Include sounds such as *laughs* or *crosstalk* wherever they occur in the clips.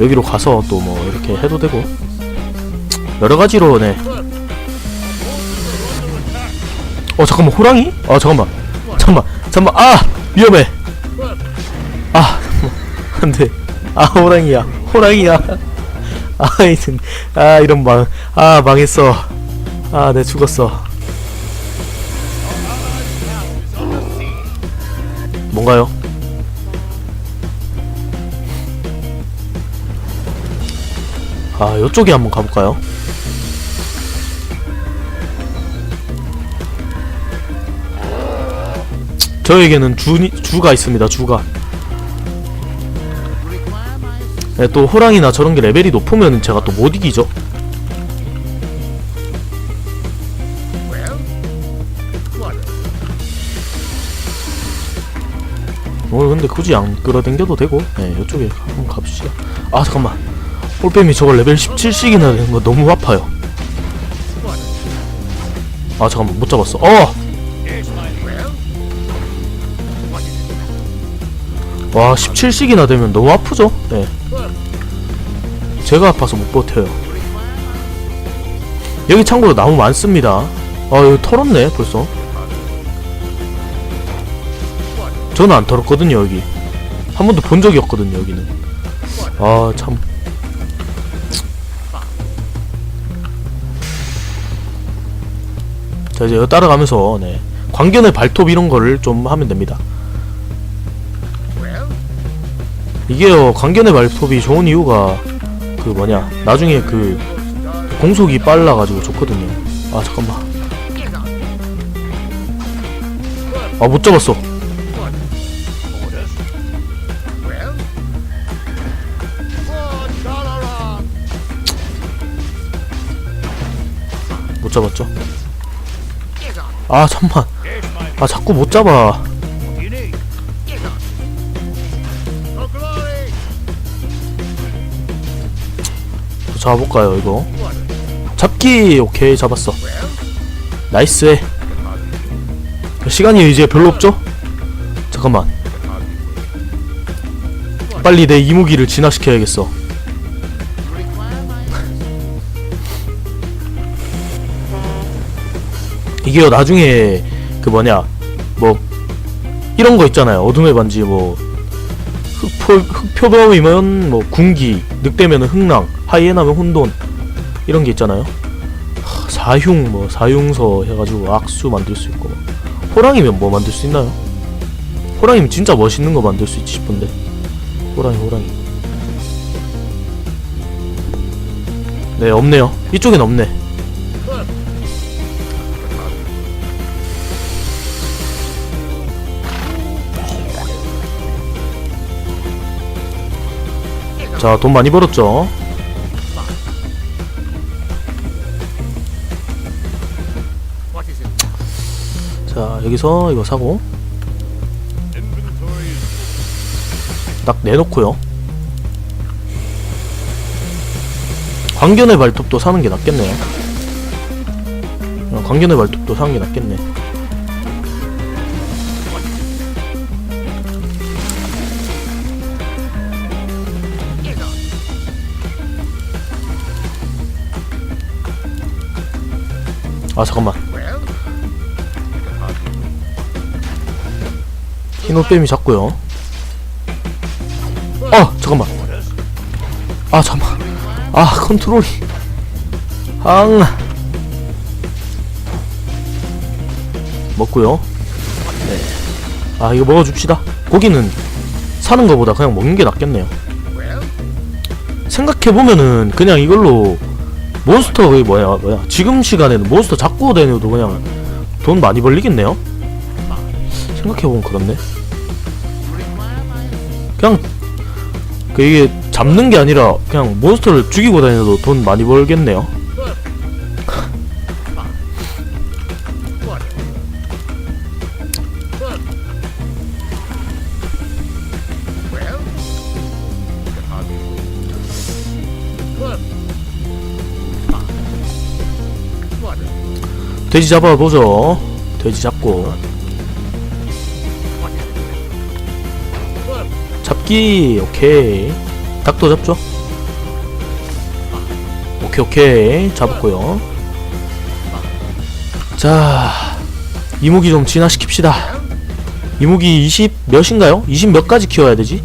여기로 가서 또 뭐 이렇게 해도 되고. 여러 가지로 네. 어 잠깐만 호랑이? 아 잠깐만. 잠깐만 잠깐만. 아 위험해. 아 *laughs* 안돼. 아 호랑이야. 호랑이야. *laughs* 아 이런 아 이런 망아 망했어. 아 내 죽었어. 뭔가요? 아 요쪽에 한번 가볼까요? 저에게는 주, 주가 있습니다 주가. 네, 또 호랑이나 저런 게 레벨이 높으면 제가 또 못 이기죠. 오늘 근데 굳이 안 끌어당겨도 되고 네 이쪽에 한번 가봅시다. 아 잠깐만 볼뱀이 저걸 레벨 17씩이나 되는 거 너무 아파요. 아 잠깐만. 못 잡았어. 어! 와 17씩이나 되면 너무 아프죠? 네. 제가 아파서 못 버텨요. 여기 참고로 나무 많습니다. 아 여기 털었네 벌써. 저는 안 털었거든요 여기. 한 번도 본 적이 없거든요 여기는. 아참 자 이제 따라가면서 네. 광견의 발톱 이런 거를 좀 하면 됩니다. 이게요 광견의 발톱이 좋은 이유가 그 뭐냐 나중에 그 공속이 빨라가지고 좋거든요. 아 잠깐만. 아 못 잡았어. 못 잡았죠 아 잠만. 아 자꾸 못 잡아. 잡아볼까요 이거? 잡기! 오케이 잡았어. 나이스. 시간이 이제 별로 없죠? 잠깐만. 빨리 내 이무기를 진화시켜야겠어 이게요 나중에 그 뭐냐 뭐 이런 거 있잖아요. 어둠의 반지 뭐 흑표, 흑표범이면 뭐 군기 늑대면은 흑랑 하이에나면 혼돈 이런 게 있잖아요. 하, 사흉 뭐 사흉서 해가지고 악수 만들 수 있고 호랑이면 뭐 만들 수 있나요? 호랑이면 진짜 멋있는 거 만들 수 있지 싶은데. 호랑이 호랑이. 네 없네요. 이쪽엔 없네 자 돈 많이 벌었죠? 자 여기서 이거 사고. 딱 내놓고요. 광견의 발톱도 사는 게 낫겠네요. 어, 광견의 발톱도 사는 게 낫겠네 아 잠깐만. 흰옷뱀이 잡고요. 어 잠깐만. 아 잠깐만. 아 컨트롤이. 앙 먹고요. 네 아 이거 먹어줍시다. 고기는 사는 거보다 그냥 먹는 게 낫겠네요. 생각해보면은 그냥 이걸로 몬스터 그게 뭐야 뭐야? 지금 시간에는 몬스터 잡고 다녀도 그냥 돈 많이 벌리겠네요? 생각해보면 그렇네. 그냥 그 이게 잡는 게 아니라 그냥 몬스터를 죽이고 다녀도 돈 많이 벌겠네요 돼지 잡아보죠. 돼지 잡고. 잡기 오케이. 닭도 잡죠? 오케이 오케이. 잡았고요. 자 이무기 좀 진화시킵시다. 이무기 20 몇인가요? 20몇 가지 키워야 되지?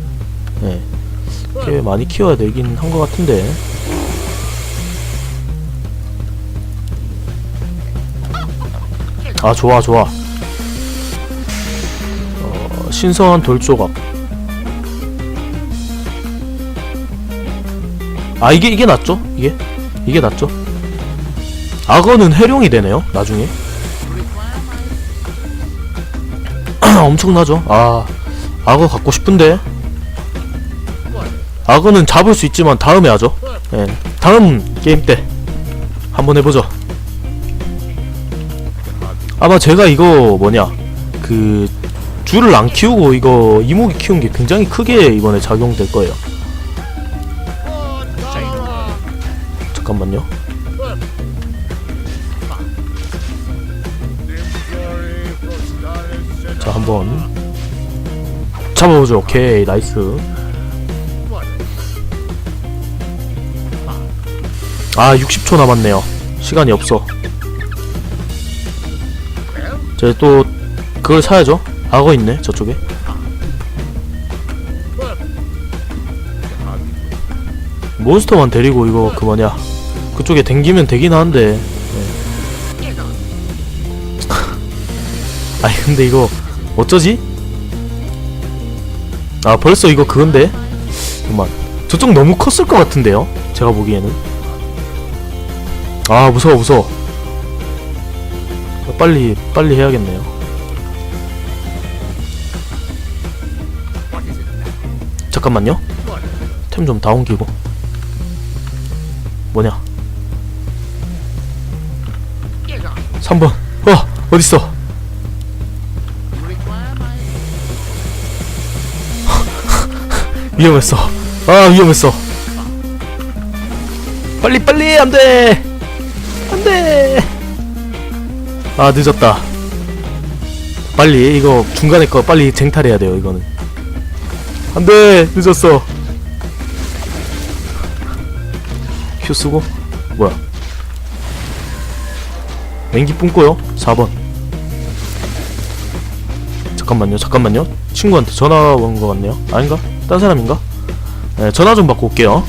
네. 꽤 많이 키워야 되긴 한 것 같은데 아 좋아 좋아. 어, 신성한 돌조각. 아 이게 이게 낫죠? 이게? 이게 낫죠? 악어는 해룡이 되네요 나중에. *clears throat* 엄청나죠? 아 악어 갖고 싶은데. 악어는 잡을 수 있지만 다음에 하죠. 예 다음 게임 때 한번 해보죠 아마 제가 이거 뭐냐 그 줄을 안 키우고 이거 이목이 키운 게 굉장히 크게 이번에 작용될 거예요. 잠깐만요. 자 한번 잡아보죠. 오케이 나이스. 아 60초 남았네요. 시간이 없어 저또 그걸 사야죠. 악어 있네 저쪽에. 몬스터만 데리고 이거 그 뭐냐 그쪽에 댕기면 되긴 하는데. 네. *laughs* 아니 근데 이거 어쩌지? 아 벌써 이거 그건데? 잠깐만 저쪽 너무 컸을 것 같은데요? 제가 보기에는. 아 무서워 무서워 빨리 빨리 해야겠네요. 잠깐만요. 템 좀 다 옮기고. 뭐냐? 3번. 어 어딨어? *laughs* 위험했어. 아 위험했어. 빨리 빨리 안 돼! 안 돼 아 늦었다. 빨리 이거 중간에 거 빨리 쟁탈해야 돼요 이거는. 안돼! 늦었어. 큐 쓰고? 뭐야? 맹기 뿜고요? 4번. 잠깐만요 잠깐만요. 친구한테 전화 온 거 같네요. 아닌가? 딴 사람인가? 네, 전화 좀 받고 올게요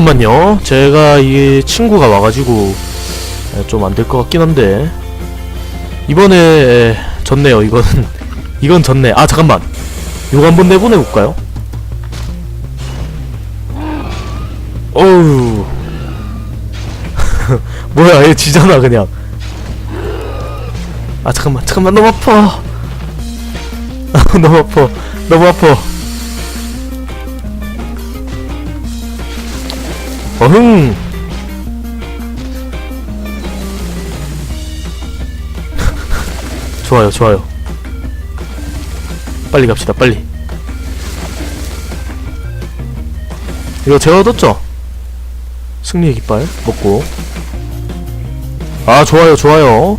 잠깐만요. 제가 이 친구가 와가지고 좀 안 될 것 같긴 한데 이번에 에, 졌네요. 이거는 *laughs* 이건 졌네. 아 잠깐만. 이거 한번 내보내 볼까요? 어우 *laughs* 뭐야 얘 지잖아 그냥. 아 잠깐만 잠깐만 너무 아파. *laughs* 너무 아파 너무 아파. 어흥. *laughs* 좋아요 좋아요. 빨리 갑시다 빨리. 이거 얻었죠? 승리의 깃발 먹고. 아 좋아요 좋아요.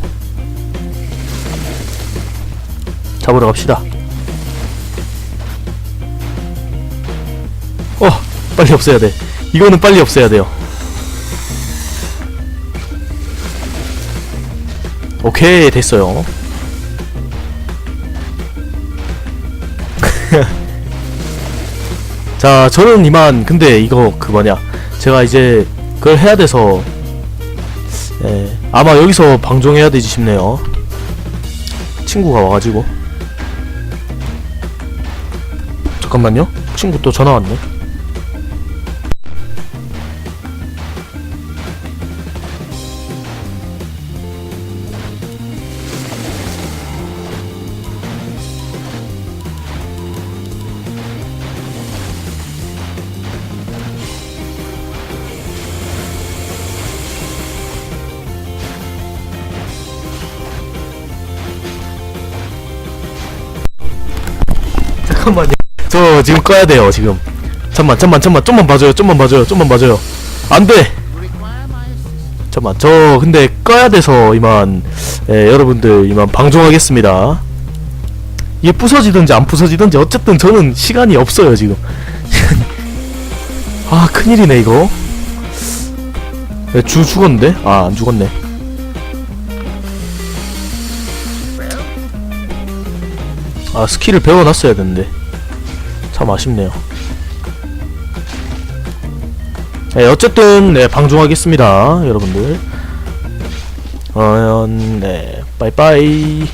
잡으러 갑시다. 어 빨리 없애야 돼 이거는 빨리 없애야 돼요. 오케이 됐어요. *laughs* 자 저는 이만 근데 이거 그 뭐냐 제가 이제 그걸 해야 돼서 예, 아마 여기서 방종해야 되지 싶네요. 친구가 와가지고 잠깐만요 친구 또 전화 왔네 잠깐만요. 저 지금 꺼야 돼요 지금. 잠만 잠만 잠만. 좀만 봐줘요 좀만 봐줘요 좀만 봐줘요. 안 돼! 잠만 저 근데 꺼야 돼서 이만 예, 여러분들 이만 방종하겠습니다. 이게 부서지든지 안 부서지든지 어쨌든 저는 시간이 없어요 지금. *laughs* 아 큰일이네 이거. 예, 주 죽었는데? 아 안 죽었네 아 스킬을 배워놨어야 되는데. 참 아쉽네요. 네, 어쨌든 네 방종하겠습니다 여러분들. 어, 네 빠이빠이